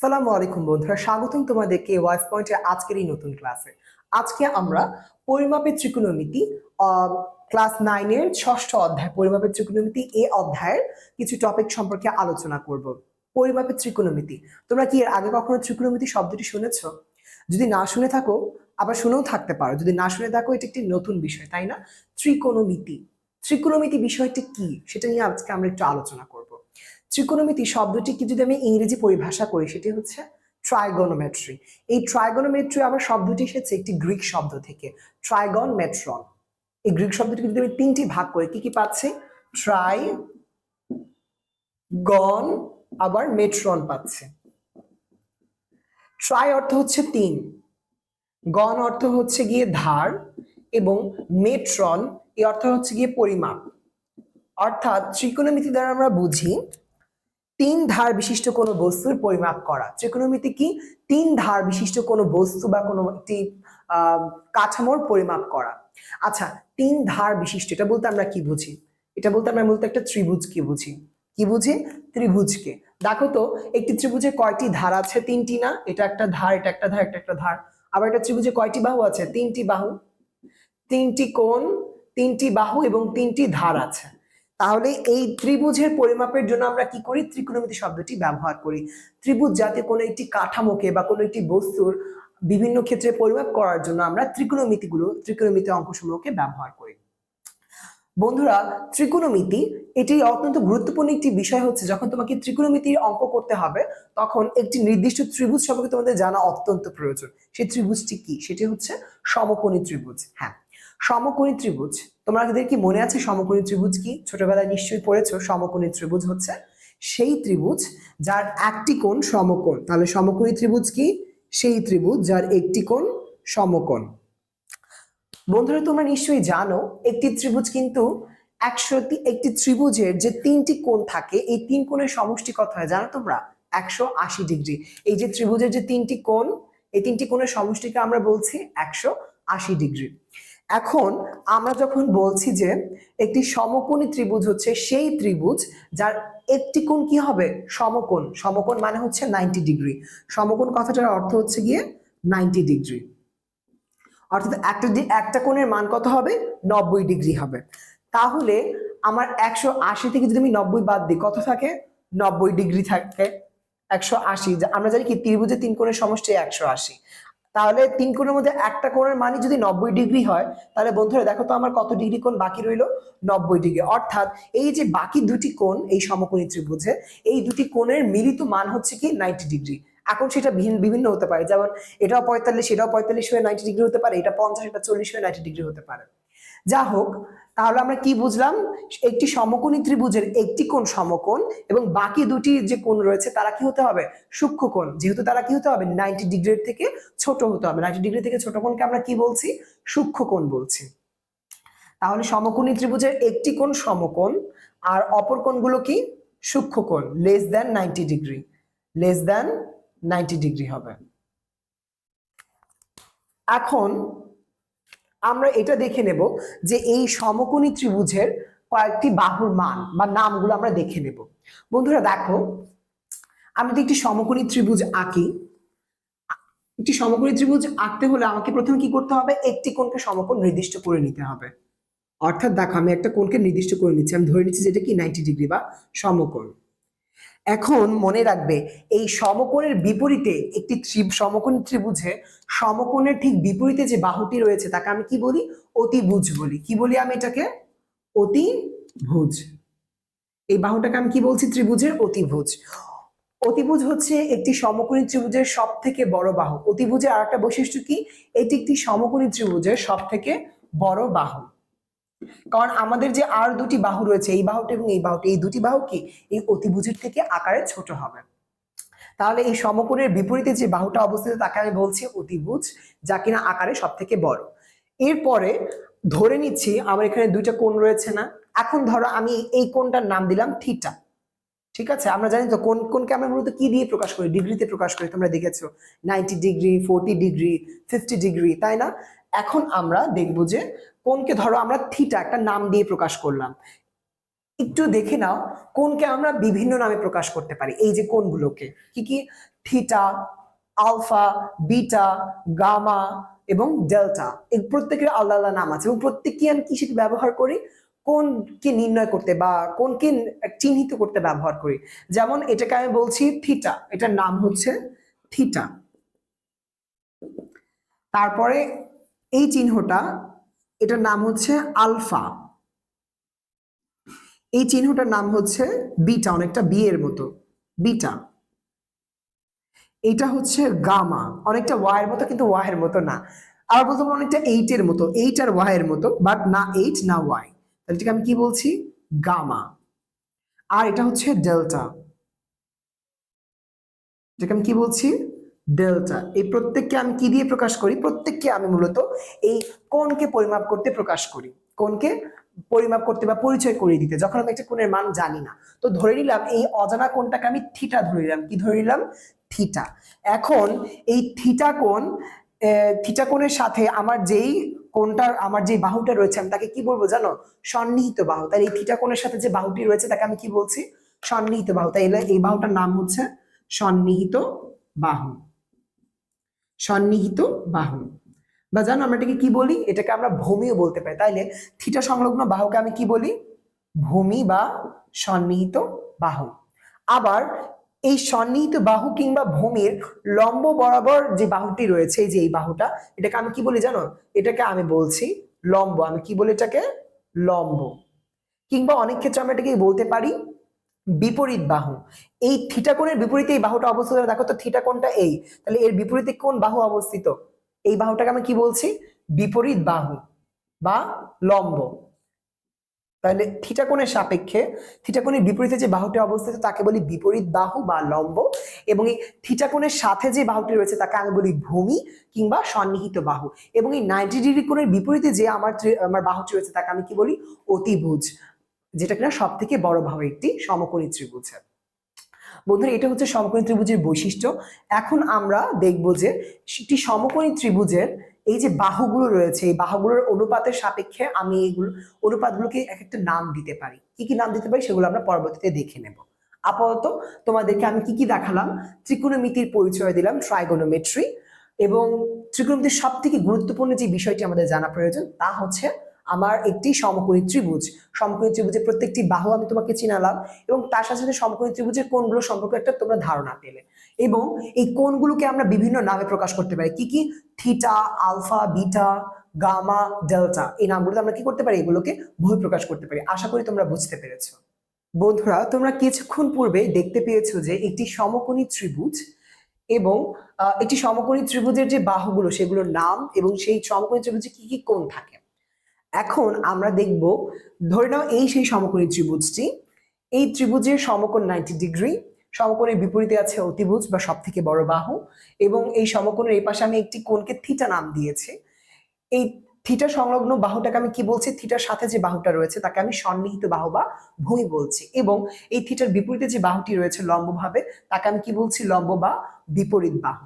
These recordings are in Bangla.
সালামু আলাইকুম বন্ধুরা, স্বাগতম তোমাদেরকে ওয়াইস পয়েন্টের আজকের এই নতুন ক্লাসে। আজকে আমরা পরিমাপের ত্রিকোণমিতি ক্লাস নাইনের ষষ্ঠ অধ্যায়, পরিমাপের ত্রিকোণমিতি এই অধ্যায়ের কিছু টপিক সম্পর্কে আলোচনা করব। পরিমাপের ত্রিকোণমিতি, তোমরা কি এর আগে কখনো ত্রিকোণমিতি শব্দটি শুনেছ? যদি না শুনে থাকো, আবার শুনেও থাকতে পারো। যদি না শুনে থাকো, এটা একটি নতুন বিষয়, তাই না? ত্রিকোণমিতি ত্রিকোণমিতি বিষয়টি কি? সেটা নিয়ে আজকে আমরা একটু আলোচনা করব। ত্রিকোণমিতি শব্দটিকে যদি আমি ইংরেজি পরিভাষা করি, সেটি হচ্ছে ট্রাইগোনোমেট্রি এই ট্রাইগোনোমেট্রি আবার শব্দটি এসেছে একটি গ্রিক শব্দ থেকে ট্রাইগন মেট্রন এই গ্রিক শব্দটিকে যদি আমি তিনটি ভাগ করি, কি কি পাচ্ছি? ট্রাই গন আবার মেট্রন পাচ্ছে। ট্রাই অর্থ হচ্ছে তিন গন অর্থ হচ্ছে গিয়ে ধার, এবং মেট্রন এই অর্থ হচ্ছে গিয়ে পরিমাপ। অর্থাৎ ত্রিকোণমিতি দ্বারা আমরা বুঝি তিন ধার বিশিষ্ট কোনো বস্তুর পরিমাপ করা। ত্রিকোণমিতি কি? তিন ধার বিশিষ্ট কোনো বস্তু বা কোনো একটি কাঠামোর পরিমাপ করা। আচ্ছা তিন ধার বিশিষ্ট, এটা বলতে আমরা কি বুঝি? এটা বলতে আমরা মূলত একটা ত্রিভুজ কি বুঝি। কি বুঝি? ত্রিভুজকে। দেখো তো, একটি ত্রিভুজে কয়টি ধার আছে? তিনটি না? এটা একটা ধার, এটা একটা ধার, এটা একটা ধার। আবার একটা ত্রিভুজে কয়টি বাহু আছে? তিনটি বাহু। তিনটি কোণ, তিনটি বাহু এবং তিনটি ধার আছে। তাহলে এই ত্রিভুজের পরিমাপের জন্য আমরা কি করি? ত্রিকোণমিতি শব্দটি ব্যবহার করি। ত্রিভুজ যাতে কোনো একটি কাঠামোকে বা কোনো একটি বস্তুর বিভিন্ন ক্ষেত্রে পরিমাপ করার জন্য আমরা ত্রিকোণমিতিগুলো, ত্রিকোণমিতি অঙ্কসমূহকে ব্যবহার করি। বন্ধুরা, ত্রিকোণমিতি এটি অত্যন্ত গুরুত্বপূর্ণ একটি বিষয় হচ্ছে যখন তোমাকে ত্রিকোণমিতির অঙ্ক করতে হবে, তখন একটি নির্দিষ্ট ত্রিভুজ সম্পর্কে তোমাদের জানা অত্যন্ত প্রয়োজন। সেই ত্রিভুজটি কি? সেটি হচ্ছে সমকোণী ত্রিভুজ। হ্যাঁ। সমকোণী ত্রিভুজ। তোমাদের কি মনে আছে সমকোণী ত্রিভুজ কি? ছোটবেলায় নিশ্চয়ই পড়েছো, সমকোণী ত্রিভুজ হচ্ছে সেই ত্রিভুজ যার একটি কোণ সমকোণ। তাহলে সমকোণী ত্রিভুজ কি? সেই ত্রিভুজ যার একটি কোণ সমকোণ। বন্ধুরা, তোমরা নিশ্চয়ই জানো, একটি ত্রিভুজ কিন্তু একশো একটি ত্রিভুজের যে তিনটি কোণ থাকে, এই তিন কোণের সমষ্টি কত হয় জানো তোমরা? একশো আশি ডিগ্রি। এই যে ত্রিভুজের যে তিনটি কোণ, এই তিনটি কোণের সমষ্টিকে আমরা বলছি একশো আশি ডিগ্রি। এখন আমরা যখন বলছি যে একটি সমকোণী ত্রিভুজ হচ্ছে সেই ত্রিভুজ, যার একটি কোণ কি হবে? সমকোণ। সমকোণ মানে হচ্ছে নাইনটি ডিগ্রি সমকোণ কথাটার অর্থ হচ্ছে গিয়ে নাইনটি ডিগ্রি অর্থাৎ একটা একটা কোণের মান কত হবে? নব্বই ডিগ্রি হবে। তাহলে আমার একশো আশি থেকে যদি আমি নব্বই বাদ দিই, কত থাকে? নব্বই ডিগ্রি থাকে। একশো আশি। আমরা জানি কি, ত্রিভুজের তিন কোণের সমষ্টি একশো আশি। তাহলে তিন কোণের মধ্যে একটা কোণের মানই যদি নব্বই ডিগ্রি হয়, তাহলে বন্ধুরা দেখো তো আমার কত ডিগ্রি কোণ বাকি রইল? নব্বই ডিগ্রি। অর্থাৎ এই যে বাকি দুটি কোণ, এই সমকোণী ত্রিভুজে, এই দুটি কোণের মিলিত মান হচ্ছে কি নাইনটি ডিগ্রি। এখন সেটা ভিন- বিভিন্ন হতে পারে। যেমন এটাও পঁয়তাল্লিশ এটাও পঁয়তাল্লিশ হয়ে নাইনটি ডিগ্রি হতে পারে, এটা পঞ্চাশ, এটা চল্লিশ হয়ে নাইনটি ডিগ্রি হতে পারে। যা হোক তাহলে আমরা কি বুঝলাম? একটি সমকোণী ত্রিভুজের একটি কোণ সমকোণ এবং বাকি দুটি যে কোণ রয়েছে তারা কি হতে হবে? সূক্ষ্ম কোণ। যেহেতু তারা কি হতে হবে? নাইনটি ডিগ্রির থেকে ছোট হতে হবে। নাইনটি ডিগ্রি থেকে ছোট কোণকে আমরা কি বলছি? সূক্ষ্ম কোণ বলছি। তাহলে সমকোণী ত্রিভুজের একটি কোণ সমকোণ আর অপর কোণগুলো কি? সূক্ষ্ম কোণ। Less than ninety degree less than ninety degree হবে। এখন আমরা এটা দেখে নেব যে এই সমকোণী ত্রিভুজের কয়েকটি বাহুর মান বা নামগুলো আমরা দেখে নেব। বন্ধুরা, দেখো, আমি যদি একটি সমকোণী ত্রিভুজ আঁকি, একটি সমকোণী ত্রিভুজ আঁকতে হলে আমাকে প্রথমে কি করতে হবে? একটি কোণকে সমকোণ নির্দিষ্ট করে নিতে হবে। অর্থাৎ দেখো, আমি একটা কোণকে নির্দিষ্ট করে নিচ্ছি, আমি ধরে নিচ্ছি যেটা কি নাইনটি ডিগ্রি বা সমকোণ। এখন মনে রাখবে, এই সমকোণের বিপরীতে একটি সমকোণী ত্রিভুজে, সমকোণের ঠিক বিপরীতে যে বাহুটি রয়েছে, তাকে আমি কি বলি? অতিভুজ বলি। কি বলি আমি এটাকে? অতিভুজ। এই বাহুটাকে আমি কি বলছি? ত্রিভুজের অতিভুজ। অতিভুজ হচ্ছে একটি সমকোণী ত্রিভুজের সব থেকে বড় বাহু। অতিভুজের আর একটা বৈশিষ্ট্য কি? এটি একটি সমকোণী ত্রিভুজের সব থেকে বড় বাহু। কারণ আমাদের যে আর দুটি বাহু রয়েছে, এই বাহুটা এবং এই বাহুটা, এই দুটি বাহু কি? এই অতিভুজের থেকে আকারে ছোট হবে। তাহলে এই সমকোণের বিপরীতে যে বাহুটা অবস্থিত, তাকে আমি বলছি অতিভুজ, যা কিনা আকারে সব থেকে বড়। এরপরে ধরে নিচ্ছি, আমার এখানে দুইটা কোণ রয়েছে না। এখন ধরো আমি এই কোণটার নাম দিলাম থিটা। ঠিক আছে? আমরা জানি তো কোন কোনকে আমরা মূলত কি দিয়ে প্রকাশ করি? ডিগ্রিতে প্রকাশ করি, তোমরা দেখেছ। Ninety degree, forty degree, fifty degree, তাই না? এখন আমরা দেখব যে কোনকে ধরো আমরা থিটা একটা নাম দিয়ে প্রকাশ করলাম। একটু দেখে নাও কোনকে আমরা বিভিন্ন নামে প্রকাশ করতে পারি। এই যে কোনগুলোকে? কি কি? থিটা, আলফা, বিটা, গামা এবং ডেল্টা। এই প্রত্যেকের আলাদা আলাদা নাম আছে এবং প্রত্যেককে আমি কিসের ব্যবহার করি? কোনকে নির্ণয় করতে বা কোনকে চিহ্নিত করতে ব্যবহার করি? যেমন এটাকে আমি বলছি থিটা। এটার নাম হচ্ছে থিটা। তারপরে এই চিহ্নটা, এটার নাম হচ্ছে আলফা। এই চিহ্নটার নাম হচ্ছে বিটা, অনেকটা বি এর মতো, বিটা। এটা হচ্ছে গামা, অনেকটা ওয়াইয়ের মতো কিন্তু ওয়াইয়ের মতো না। আর বলতে পারব অনেকটা এইট এর মতো এইট আর ওয়াইয়ের মতো বাট না এইট না ওয়াই। তাহলে এটাকে আমি কি বলছি? গামা। আর এটা হচ্ছে ডেল্টা। এটাকে আমি কি বলছি? ডেল্টা এই প্রত্যেককে আমি কি দিয়ে প্রকাশ করি? প্রত্যেককে আমি মূলত এই কোণকে পরিমাপ করতে প্রকাশ করি। কোণকে পরিমাপ করতে বা পরিচয় করিয়ে দিতে, যখন আমি একটা কোণের মান জানি না। তো ধরে নিলাম এই অজানা কোণটাকে আমি থিটা ধরে নিলাম। কি ধরে নিলাম? থিটা। এখন এই থিটা কোণ থিটা কোণের সাথে আমার যেই কোণটার, আমার যে বাহুটা রয়েছে, আমি তাকে কি বলব জানো? সন্নিহিত বাহু। তাই এই থিটা কোণের সাথে যে বাহুটি রয়েছে, তাকে আমি কি বলছি? সন্নিহিত বাহু। তাই এই বাহুটার নাম হচ্ছে সন্নিহিত বাহু। সন্নিহিত বাহু। বা জানো আমরা এটাকে কি বলি? এটাকে আমরা ভূমিও বলতে পারি। তাইলে থিটা সংলগ্ন বাহুকে আমি কি বলি? ভূমি বা সন্নিহিত বাহু। আবার এই সন্নিহিত বাহু কিংবা ভূমির লম্ব বরাবর যে বাহুটি রয়েছে, এই যে এই বাহুটা, এটাকে আমি কি বলি জানো? এটাকে আমি বলছি লম্ব। আমি কি বলি এটাকে? লম্ব। কিংবা অনেক ক্ষেত্রে আমরা এটাকে বলতে পারি বিপরীত বাহু। এই থিটা কোণের বিপরীতে এই বাহুটা অবস্থিত দেখো তো থিটা কোণটা এই। তাহলে এর বিপরীতে কোন বাহু অবস্থিত? এই বাহুটাকে আমি কি বলছি? বিপরীত বাহু বা লম্ব। তাহলে থিটা কোণের সাপেক্ষে থিটা কোণের বিপরীতে যে বাহুটি অবস্থিত তাকে বলি বিপরীত বাহু বা লম্ব এবং এই থিটা কোণের সাথে যে বাহুটি রয়েছে তাকে আমি বলি ভূমি কিংবা সন্নিহিত বাহু এবং এই নাইনটি ডিগ্রি কোণের বিপরীতে যে আমার আমার বাহুটি রয়েছে তাকে আমি কি বলি? অতিভুজ। যেটা কিনা সব থেকে বড় বাহু একটি সমকোণী ত্রিভুজের বন্ধুরা, এটা হচ্ছে সমকোণী ত্রিভুজের বৈশিষ্ট্য। এখন আমরা দেখব যে একটি সমকোণী ত্রিভুজের এই যে বাহুগুলো রয়েছে, এই বাহুগুলোর অনুপাতের সাপেক্ষে আমি এইগুলো অনুপাতগুলোকে এক একটা নাম দিতে পারি। কি কি নাম দিতে পারি সেগুলো আমরা পরবর্তীতে দেখে নেব। আপাতত তোমাদেরকে আমি কি কি দেখালাম? ত্রিকোণমিতির পরিচয় দিলাম, ট্রাইগোনোমেট্রি এবং ত্রিকোণমিতির সব থেকে গুরুত্বপূর্ণ যে বিষয়টি আমাদের জানা প্রয়োজন তা হচ্ছে আমার একটি সমকোণী ত্রিভুজ। সমকোণী ত্রিভুজের প্রত্যেকটি বাহু আমি তোমাকে চিনালাম এবং তার সাথে সাথে সমকোণী ত্রিভুজের কোণগুলো সম্পর্কে একটা তোমরা ধারণা পেলে। এবং এই কোণগুলোকে আমরা বিভিন্ন নামে প্রকাশ করতে পারি। কি কি? Theta, alpha, beta, gamma, delta এই নামগুলোতে আমরা কি করতে পারি? এগুলোকে বই প্রকাশ করতে পারি। আশা করি তোমরা বুঝতে পেরেছ। বন্ধুরা, তোমরা কিছুক্ষণ পূর্বে দেখতে পেয়েছ যে একটি সমকোণী ত্রিভুজ এবং একটি সমকোণী ত্রিভুজের যে বাহুগুলো সেগুলোর নাম এবং সেই সমকোণী ত্রিভুজে কি কি কোণ থাকে? এখন আমরা দেখব, ধরে নাও এই সেই সমকোণী ত্রিভুজটি। এই ত্রিভুজের সমকোণ নাইনটি ডিগ্রি সমকোণের বিপরীতে আছে অতিভুজ বা সব থেকে বড় বাহু এবং এই সমকোণের এই পাশে আমি একটি কোণকে থিটা নাম দিয়েছি। এই থিটা সংলগ্ন বাহুটাকে আমি কি বলছি? থিটার সাথে যে বাহুটা রয়েছে তাকে আমি সন্নিহিত বাহু বা ভূমি বলছি এবং এই থিটার বিপরীতে যে বাহুটি রয়েছে লম্বভাবে তাকে আমি কি বলছি? লম্ব বা বিপরীত বাহু।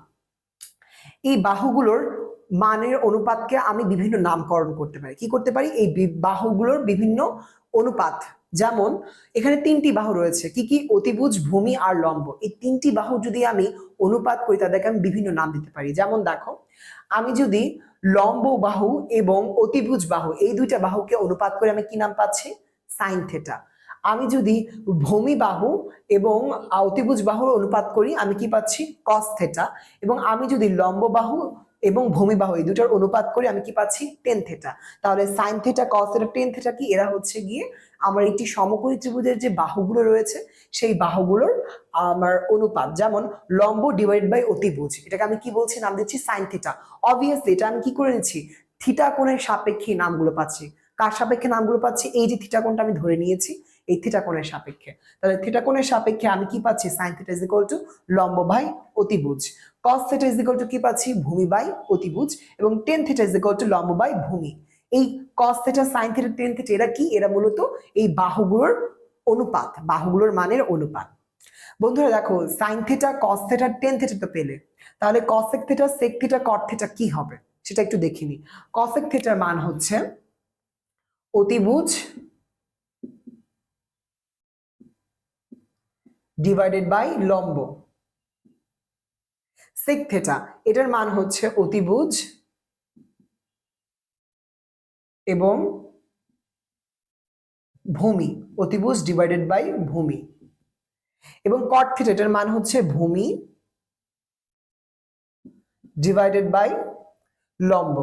এই বাহুগুলোর মানের অনুপাতকে আমি বিভিন্ন নামকরণ করতে পারি। কি করতে পারি? এই বাহুগুলোর বিভিন্ন অনুপাত। যেমন, এখানে তিনটি বাহু রয়েছে। কি কি? অতিভুজ, ভূমি আর লম্ব। এই তিনটি বাহু যদি আমি অনুপাত করি, তাদেরকে আমি বিভিন্ন নাম দিতে পারি। যেমন, দেখো, আমি যদি লম্ব বাহু এবং অতিভুজ বাহু, এই দুইটা বাহুকে অনুপাত করে আমি কি নাম পাচ্ছি? Sine theta. আমি যদি ভূমি বাহু এবং অতিভুজ বাহুর অনুপাত করি, আমি কি পাচ্ছি? Cos theta. এবং আমি যদি লম্ব বাহু এবং ভূমি বাহু এই দুটোর অনুপাত করে আমি কি পাচ্ছি? টেন থেটা তাহলে sine theta cos theta tan theta কি? এরা হচ্ছে গিয়ে আমার একটি সমকোণী ত্রিভুজের যে বাহুগুলো রয়েছে, সেই বাহুগুলোর আমার অনুপাত। যেমন লম্ব ডিভাইড বাই অতিভুজ, এটাকে আমি কি বলছি? নাম দিচ্ছি সাইন থেটা অবভিয়াসলি এটা আমি কি করে নিচ্ছি থিটা কোণের সাপেক্ষে নামগুলো পাচ্ছি। কার সাপেক্ষে নামগুলো পাচ্ছি? এই যে থিটা কোণটা আমি ধরে নিয়েছি, এই থিটা কোণের সাপেক্ষে। তাহলে থিটা কোণের সাপেক্ষে আমি কি পাচ্ছি? Sine theta is equal to লম্ব বাই অতিভুজ। Cos theta is equal to কি পাচ্ছি? ভূমি বাই অতিভুজ এবং tan theta is equal to লম্ব বাই ভূমি। এই cos theta sine theta tan theta এরা কি? এরা মূলত এই বাহুগুলোর অনুপাত, বাহুগুলোর মানের অনুপাত। বন্ধুরা দেখো sine theta cos theta tan theta তো পেলে। তাহলে cosec theta sec theta cot theta কি হবে? সেটা একটু দেখে দেখিনি কসেক থিটার মান হচ্ছে অতিভুজ ডিভাইডেড বাই লম্ব। সেক থেটা এটার মান হচ্ছে অতিভুজ এবং ভূমি, অতিভুজ ডিভাইডেড বাই ভূমি। এবং কট থিটা এটার মান হচ্ছে ভূমি ডিভাইডেড বাই লম্ব।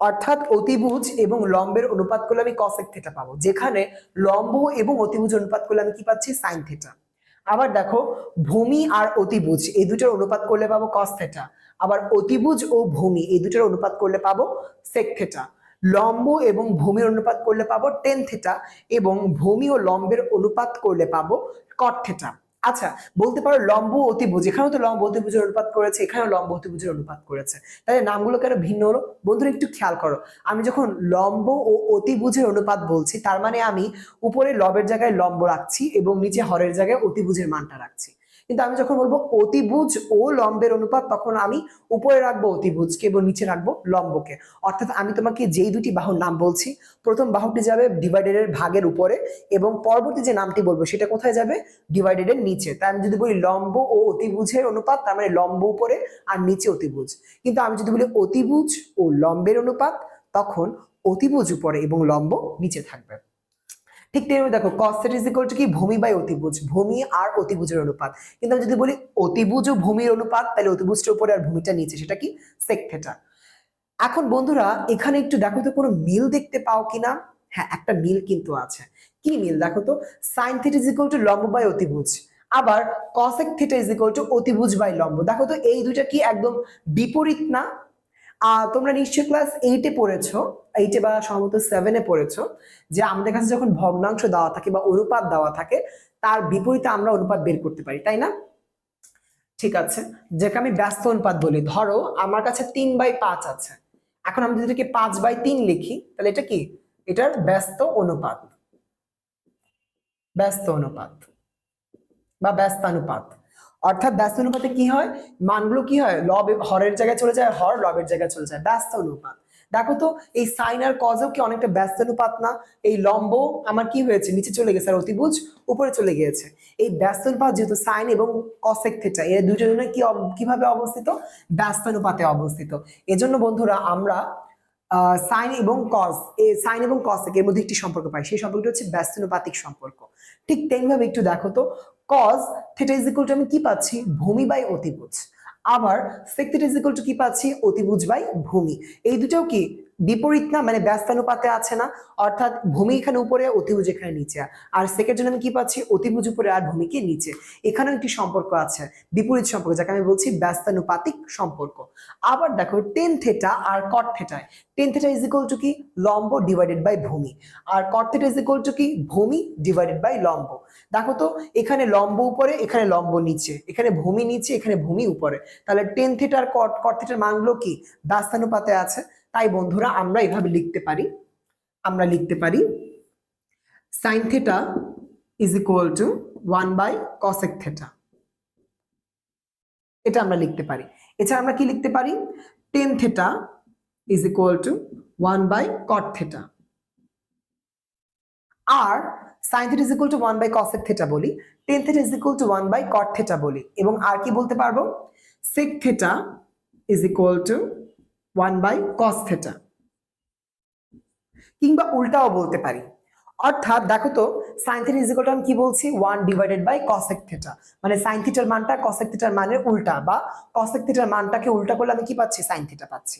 অর্থাৎ অতিভুজ এবং লম্বের অনুপাত করলে আমি কসেক থেটা পাবো। যেখানে লম্ব এবং অতিভুজ অনুপাত করলে আমি কি পাচ্ছি? সাইন থিটা আবার দেখো, ভূমি আর অতিভুজ, এই দুটোর অনুপাত করলে পাবো কস আবার অতিভুজ ও ভূমি, এই দুটোর অনুপাত করলে পাবো সেক থিটা লম্ব এবং ভূমির অনুপাত করলে পাবো টেন থেটা এবং ভূমি ও লম্বের অনুপাত করলে পাবো কট থিটা আচ্ছা বলতে পারো লম্ব অতিভুজ, এখানেও তো লম্ব অতিভুজের অনুপাত করেছে, এখানেও লম্ব অতিভুজের অনুপাত করেছে। তাহলে নামগুলো কেন ভিন্ন হলো। বন্ধুরা, একটু খেয়াল করো, আমি যখন লম্ব ও অতিভুজের অনুপাত বলছি, তার মানে আমি উপরে লবের জায়গায় লম্ব রাখছি এবং নিচে হরের জায়গায় অতিভুজের মানটা রাখছি। কিন্তু আমি যখন বলব অতিভুজ ও লম্বের অনুপাত, তখন আমি উপরে রাখব অতিভুজকে এবং নিচে রাখব লম্বকে। অর্থাৎ আমি তোমাকে যেই দুটি বাহুর নাম বলছি, প্রথম বাহুটি যাবে ডিভাইডেডের ভাগের উপরে এবং পরবর্তী যে নামটি বলব সেটা কোথায় যাবে? ডিভাইডেডের নিচে। তাই আমি যদি বলি লম্ব ও অতিভুজের অনুপাত, তার মানে লম্ব উপরে আর নিচে অতিভুজ। কিন্তু আমি যদি বলি অতিভুজ ও লম্বের অনুপাত, তখন অতিভুজ উপরে এবং লম্ব নিচে থাকবে। ঠিক তেমনি দেখো কস ইজ ইকুয়াল টু কি? ভূমি বাই অতিভুজ। ভূমি আর অতিভুজের অনুপাত। কিন্তু আমি যদি বলি অতিভুজ ও ভূমির অনুপাত, তাহলে অতিভুজটা উপরে আর ভূমিটা নিচে, সেটা কি? সেক থেটা এখন বন্ধুরা, এখানে একটু দেখো তো কোনো মিল দেখতে পাও কিনা? হ্যাঁ একটা মিল কিন্তু আছে। কি মিল দেখো তো? Sine theta is equal to লম্ব বাই অতিভুজ। আবার cosec theta is equal to অতিভুজ বাই লম্ব। দেখো তো, এই দুইটা কি একদম বিপরীত না? তোমরা নিশ্চয়ই ক্লাস এইটে পড়েছো এইটে বা সম্ভবত সেভেনে পড়েছো, যে আমাদের কাছে যখন ভগ্নাংশ দেওয়া থাকে বা অনুপাত দেওয়া থাকে, তার বিপরীতে আমরা অনুপাত বের করতে পারি, তাই না? ঠিক আছে যেটা আমি ব্যস্ত অনুপাত বলি। ধরো, আমার কাছে তিন বাই পাঁচ আছে। এখন আমি যদি পাঁচ বাই তিন লিখি, তাহলে এটা কি? এটার ব্যস্ত অনুপাত। ব্যস্ত অনুপাত বা ব্যস্তানুপাত। অর্থাৎ ব্যস্ত অনুপাতে কি হয়? মানগুলো কি হয়? লব হরের জায়গায় চলে যায়, হর লবের জায়গায় চলে যায়। ব্যস্ত অনুপাত। দেখো তো, এই সাইন আর কজও কি অনেকটা ব্যস্ত অনুপাত না? এই লম্ব আমার কি হয়েছে? নিচে চলে গেছে আর অতিভুজ উপরে চলে গিয়েছে। এই ব্যস্ত অনুপাত যেহেতু সাইন এবং কসেক থেটা এর দুজনে কি কীভাবে অবস্থিত? ব্যস্ত অনুপাতে অবস্থিত। এজন্য বন্ধুরা আমরা সাইন এবং কস এ সাইন এবং কসেক এর মধ্যে একটি সম্পর্ক পাই। সেই সম্পর্কটা হচ্ছে ব্যস্তানুপাতিক সম্পর্ক। ঠিক তেমনিভাবে একটু দেখো তো cos theta is equal to আমি কি পাচ্ছি? ভূমি বাই অতিভুজ। আবার sec theta is equal to কি পাচ্ছি? অতিভুজ বাই ভূমি। এই দুটোও কি? বিপরীত না মানে ব্যস্তানুপাতে আছে না, অর্থাৎ ভূমি এখানে উপরে, অতিভুজ এখানে নিচে। আর সেকের জন্য আমি কি পাচ্ছি? অতিভুজ উপরে আর ভূমিকে নিচে। এখানেও একটি সম্পর্ক আছে, বিপরীত সম্পর্ক, যাকে আমি বলছি ব্যস্তানুপাতিক সম্পর্ক। আবার দেখো টেন থেটা আর cot থেটায় tan theta is equal to কি? লম্ব ডিভাইডেড বাই ভূমি। আর cot theta is equal to কি? ভূমি ডিভাইডেড বাই লম্ব। দেখো তো, এখানে লম্ব উপরে, এখানে লম্ব নিচে। এখানে ভূমি নিচে, এখানে ভূমি উপরে। তাহলে টেন থিটার কট কট থিটার মানগুলো কি? ব্যস্তানুপাতে আছে। তাই বন্ধুরা আমরা এভাবে লিখতে পারি। আমরা লিখতে পারি sine theta is equal to one by cosec theta এটা আমরা লিখতে পারি। এছাড়া আমরা কি লিখতে পারি? Tan theta is equal to one by cot theta R sine theta is equal to one by cosec theta বলি tan theta is equal to one by cot theta বলি। এবং আর কি বলতে পারব? Sec theta is equal to one by cos theta কিংবা উল্টাও বলতে পারি। অর্থাৎ দেখো তো সাইন থিটা ইজ টু আমি কি বলছি? One divided by cosec theta মানে সাইন থিটার মানটা কসেক থিটার মানের উল্টা বা কসেক থিটার মানটাকে উল্টা করলে আমি কি পাচ্ছি? সাইন থিটা পাচ্ছি।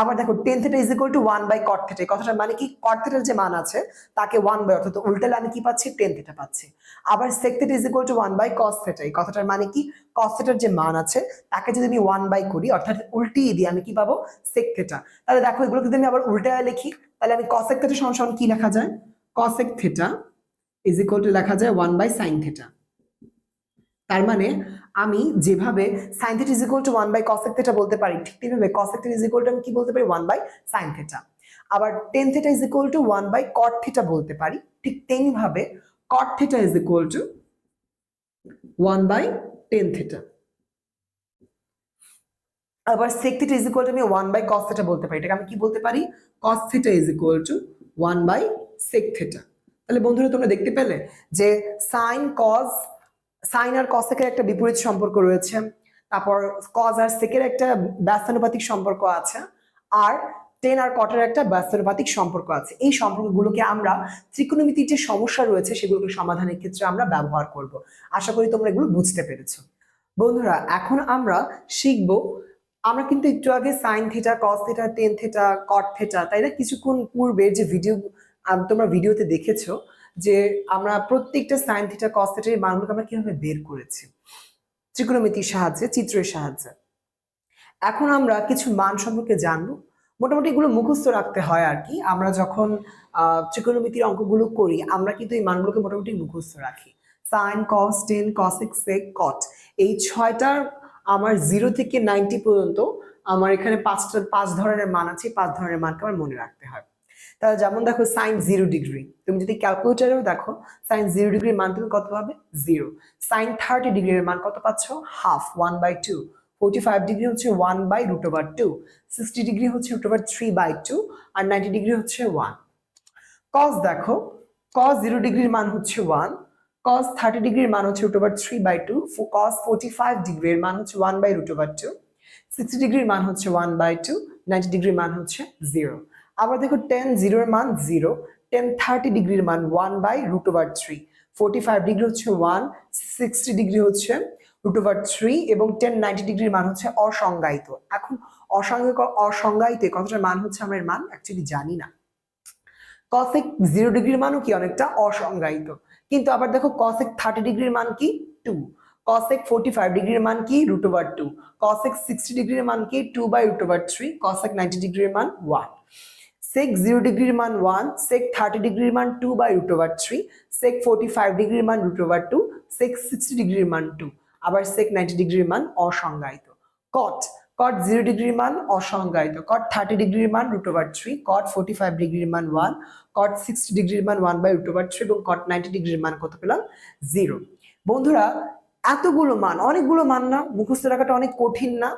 আবার দেখো tan theta is equal to one by cot theta এই কথাটার মানে কি? কট থেটার যে মান আছে, তাকে ওয়ান বাই অর্থাৎ উল্টালে আমি কি পাচ্ছি? টেন থেটা পাচ্ছি। আবার sec theta is equal to one by cos theta এই কথাটার মানে কি? কস থেটার যে মান আছে, তাকে যদি আমি ওয়ান বাই করি, অর্থাৎ উল্টিয়ে দিই, আমি কি পাবো? সেক থেটা তাহলে দেখো, এগুলো যদি আমি আবার উল্টায় লিখি, তাহলে আমি কসেক থেটা সমান সমান কি লেখা যায়? Cosec theta is equal to লেখা যায় ওয়ান বাই সাইন থেটা তার মানে আমি যেভাবে sine theta is equal to one by cosec theta বলতে পারি, ঠিক তেমনি cosec theta is equal to আমি কি বলতে পারি? ওয়ান বাই সাইন থেটা আবার tan theta is equal to one by cot theta বলতে পারি, ঠিক তেমনি ভাবে cot theta is equal to one by tan theta আবার sec theta is equal to আমি ওয়ান বাই কস থেটা বলতে পারি, এটাকে আমি কি বলতে পারি? Cos theta is equal to one by sec theta তাহলে বন্ধুরা তোমরা দেখতে পেলে যে সাইন কজ সাইন আর কসেকের একটা বিপরীত সম্পর্ক রয়েছে। তারপর কজ আর সেকের একটা ব্যস্তানুপাতিক সম্পর্ক আছে। আর টেন আর কটের একটা ব্যস্তানুপাতিক সম্পর্ক আছে। এই সম্পর্কগুলোকে আমরা ত্রিকোণমিতির যে সমস্যা রয়েছে, সেগুলোকে সমাধানের ক্ষেত্রে আমরা ব্যবহার করব। আশা করি তোমরা এগুলো বুঝতে পেরেছ। বন্ধুরা, এখন আমরা শিখব, আমরা কিন্তু একটু আগে sine theta, cos theta, tan theta, cot theta, তাই না? কিছুক্ষণ পূর্বে যে ভিডিও তোমরা ভিডিওতে দেখেছ যে আমরা প্রত্যেকটা সাইন থিটা কস এই মানগুলোকে আমরা কীভাবে বের করেছি? ত্রিকোণমিতির সাহায্যে, চিত্রের সাহায্যে। এখন আমরা কিছু মান সম্পর্কে জানব। মোটামুটি এগুলো মুখস্থ রাখতে হয় আর কি। আমরা যখন ত্রিকোণমিতির অঙ্কগুলো করি, আমরা কিন্তু এই মানগুলোকে মোটামুটি মুখস্থ রাখি। Sine cos tan cosec sec cot এই ছয়টার আমার জিরো থেকে নাইনটি পর্যন্ত আমার এখানে পাঁচটা, পাঁচ ধরনের মান আছে পাঁচ ধরনের মানকে আমার মনে রাখতে হয়। তাহলে যেমন দেখো সাইন জিরো ডিগ্রি তুমি যদি ক্যালকুলেটারেও দেখো সাইন জিরো ডিগ্রির মান তুমি কত পাবে? জিরো সাইন থার্টি ডিগ্রির মান কত পাচ্ছ? Half one by two forty five degree হচ্ছে one by root over two sixty degree হচ্ছে root over three by two R ninety degree হচ্ছে ওয়ান কস দেখো কস জিরো ডিগ্রির মান হচ্ছে ওয়ান কস থার্টি ডিগ্রির মান হচ্ছে root over three by two cos forty five ডিগ্রির মান হচ্ছে one by root over two sixty ডিগ্রির মান হচ্ছে ওয়ান বাই টু নাইনটি ডিগ্রির মান হচ্ছে জিরো আবার দেখো টেন জিরোর মান জিরো টেন থার্টি ডিগ্রির মান one by root over three forty five degree হচ্ছে ওয়ান সিক্সটি ডিগ্রি হচ্ছে রুট ওভার থ্রি এবং টেন নাইনটি ডিগ্রির মান হচ্ছে অসংজ্ঞায়িত। এখন অসংজ্ঞ অসংজ্ঞায়িত কতটার মান হচ্ছে আমরা এর মান অ্যাকচুয়ালি জানি না। কসেক জিরো ডিগ্রির মানও কি অনেকটা অসংজ্ঞায়িত? কিন্তু আবার দেখো কসেক থার্টি ডিগ্রির মান কি? টু কসেক ফোর্টি ফাইভ ডিগ্রির মান কি? Root over two cosec sixty ডিগ্রির মান কি? Two by root over three cosec ninety ডিগ্রির মান ওয়ান সেক জিরো ডিগ্রির মান ওয়ান সেক থার্টি ডিগ্রির মান two by root over three sec forty five ডিগ্রির মান root over two sec sixty ডিগ্রির মান টু আবার সেক নাইনটি ডিগ্রির মান অসংজ্ঞায়িত কট কট জিরো ডিগ্রির মান অসংজ্ঞায়িত কট থার্টি ডিগ্রির মান root over three cot forty five ডিগ্রির মান ওয়ান কট সিক্সটি ডিগ্রির মান one by root over three এবং কট নাইনটি ডিগ্রির মান কত পেলাম জিরো বন্ধুরা এতগুলো মান অনেকগুলো মান না মুখস্থ রাখাটা অনেক কঠিন না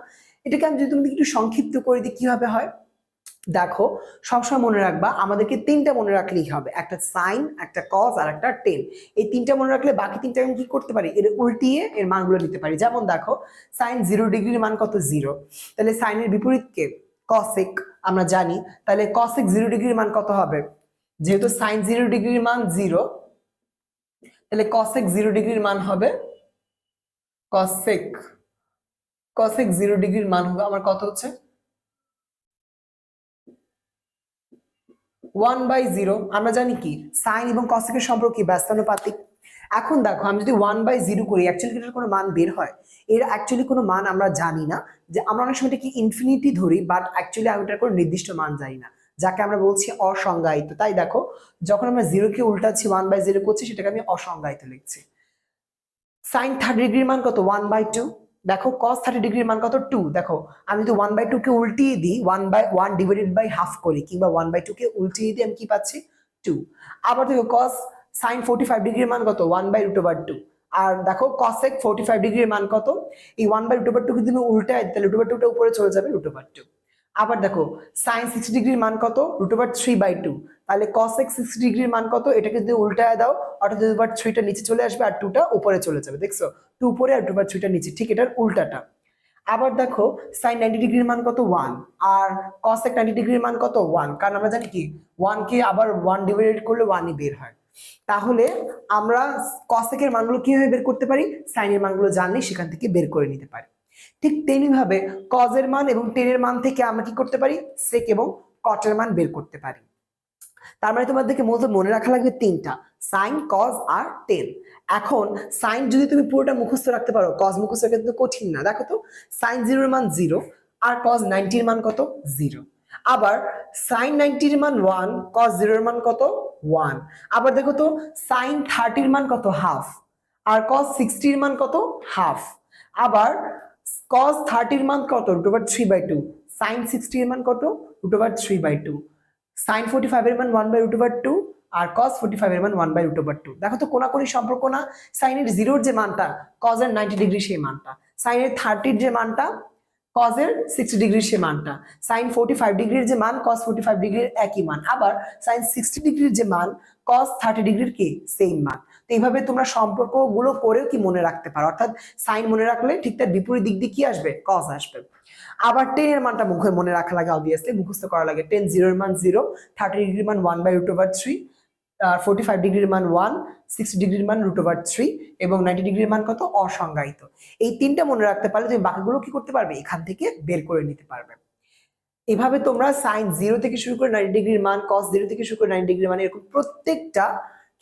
এটাকে আমি যদি তুমি একটু সংক্ষিপ্ত করে দিই কীভাবে হয় দেখো, সবসময় মনে রাখবা, আমাদেরকে তিনটা মনে রাখলেই হবে। একটা সাইন, একটা কজ আর একটা টেন। এই তিনটা মনে রাখলে বাকি তিনটা আমি কি করতে পারি? এর উল্টিয়ে এর মানগুলো নিতে পারি। যেমন দেখো, সাইন জিরো ডিগ্রির মান কত? জিরো। তাহলে সাইনের বিপরীতকে কসেক, আমরা জানি। তাহলে কসেক জিরো ডিগ্রির মান কত হবে? যেহেতু সাইন জিরো ডিগ্রির মান জিরো, তাহলে কসেক জিরো ডিগ্রির মান হবে কসেক। কসেক জিরো ডিগ্রির মান হবে, আমার কত হচ্ছে? ওয়ান বাই জিরো আমরা জানি কি? সাইন এবং কসেকের সম্পর্ক কি? ব্যস্তানুপাতিক। এখন দেখো, আমি যদি ওয়ান বাই জিরো করি অ্যাকচুয়ালি এটার কোনো মান বের হয়? এর অ্যাকচুয়ালি কোনো মান আমরা জানি না। যে আমরা অনেক সময় কি ইনফিনিটি ধরি বাট অ্যাকচুয়ালি আমি এটার কোনো নির্দিষ্ট মান জানি না। যাকে আমরা বলছি অসংজ্ঞায়িত। তাই দেখো, যখন আমরা জিরোকে উল্টাচ্ছি ওয়ান বাই জিরো করছি, সেটাকে আমি অসংজ্ঞায়িত লিখছি। সাইন থার্টি ডিগ্রির মান কত? ওয়ান বাই টু দেখো কস থার্টি ডিগ্রির মান কত? টু দেখো, আমি যদি ওয়ান বাই টু কে উল্টিয়ে দিই one by one divided by half করি, কিংবা ওয়ান বাই টু কে উল্টিয়ে দিই আমি কি পাচ্ছি? টু আবার দেখো কস সাইন ফোর্টি ফাইভ ডিগ্রির মান কত? One by root over two আর দেখো কসেক ফোর্টি ফাইভ ডিগ্রির মান কত? এই one by root over two যদি তুমি উল্টাই, তাহলে রুট ওভার টুটা উপরে চলে যাবে রুট ওভার টু আবার দেখো সাইন সিক্সটি ডিগ্রির মান কত? Root over three by two তাহলে কসেক সিক্সটি ডিগ্রির মান কত? এটাকে যদি উল্টায় দাও, অর্থাৎ রুট ওভার থ্রিটা নিচে চলে আসবে আর টুটা উপরে চলে যাবে, দেখছ? টু উপরে আর রুট ওভার থ্রিটা নিচে, ঠিক এটার উল্টাটা। আবার দেখো সাইন নাইনটি ডিগ্রির মান কত? ওয়ান আর কসেক নাইনটি ডিগ্রির মান কত? ওয়ান কারণ আমরা জানি কি? ওয়ানকে আবার ওয়ান ডিভাইডেড করলে ওয়ানই বের হয়। তাহলে আমরা কসেকের মানগুলো কীভাবে বের করতে পারি? সাইনের মানগুলো জানলে সেখান থেকে বের করে নিতে পারি। ঠিক তেমনিভাবে কজের মান এবং টেনের মান থেকে আমরা কি করতে পারি? সেক এবং কটের মান বের করতে পারি। তার মানে তোমাদেরকে মূলত মনে রাখা লাগবে তিনটা। সাইন, কজ আর টেন। এখন সাইন যদি তুমি পুরোটা মুখস্থ রাখতে পারো, কজ মুখস্থ রাখতে কিন্তু কঠিন না। দেখো তো, সাইন জিরোর মান জিরো আর কজ নাইনটির মান কত? জিরো। আবার সাইন নাইনটির মান ওয়ান, কজ জিরোর মান কত? ওয়ান। আবার দেখো তো, সাইন থার্টির মান কত? হাফ। আর কজ সিক্সটির মান কত? হাফ। আবার কজ থার্টির মান কত? Root over three by two. Sine সিক্সটির মান কত? Root over three by two. Sine forty ফাইভের মান one by root over two R cos forty ফাইভের মান one by root over two দেখো তো কোনাকুনি সম্পর্ক না? সাইনের জিরোর যে মানটা কজের নাইনটি ডিগ্রি সেই মানটা। সাইনের থার্টির যে মানটা কজের সিক্সটি ডিগ্রির সে মানটা। সাইন ফোর্টি ফাইভ ডিগ্রির যে মান কস ফোর্টি ফাইভ ডিগ্রির একই মান। আবার সাইন সিক্সটি ডিগ্রির যে মান কস থার্টি ডিগ্রির কি? সেম মান। তো এইভাবে তোমরা সম্পর্কগুলো করেও কি মনে রাখতে পারো? অর্থাৎ সাইন মনে রাখলে ঠিক তার বিপরীত দিক দিয়ে কি আসবে? কস আসবে। আবার টেন এর মানটা মুখে মনে রাখা লাগে অবভিয়াসলি মুখস্থ করা লাগে। টেন জিরোর মান জিরো থার্টি ডিগ্রির মান one by root over three forty five ডিগ্রির মান ওয়ান সিক্সটি ডিগ্রির মান রুট ওভার থ্রি এবং নাইনটি ডিগ্রির মান কত? অসংজ্ঞায়িত। এই তিনটা মনে রাখতে পারলে তুমি বাকিগুলো কি করতে পারবে? এখান থেকে বের করে নিতে পারবে। এভাবে তোমরা সাইন জিরো থেকে শুরু করে নাইনটি ডিগ্রির মান কস জিরো থেকে শুরু করে নাইনটি ডিগ্রির মান, এরকম প্রত্যেকটা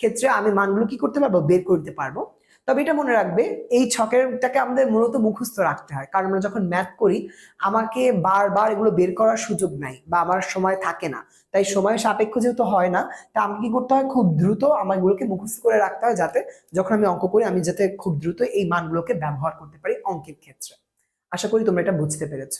ক্ষেত্রে আমি মানগুলো কি করতে পারব? বের করতে পারব। তবে এটা মনে রাখবে, এই ছকেরটাকে আমাদের মূলত মুখস্থ রাখতে হয়। কারণ আমরা যখন ম্যাথ করি, আমাকে বারবার এগুলো বের করার সুযোগ নাই বা আমার সময় থাকে না। তাই সময় সাপেক্ষ যেহেতু হয় না, তা আমাকে কি করতে হয়? খুব দ্রুত আমার এগুলোকে মুখস্থ করে রাখতে হয় যাতে যখন আমি অঙ্ক করি, আমি যাতে খুব দ্রুত এই মানগুলোকে ব্যবহার করতে পারি অঙ্কের ক্ষেত্রে। আশা করি তোমরা এটা বুঝতে পেরেছ।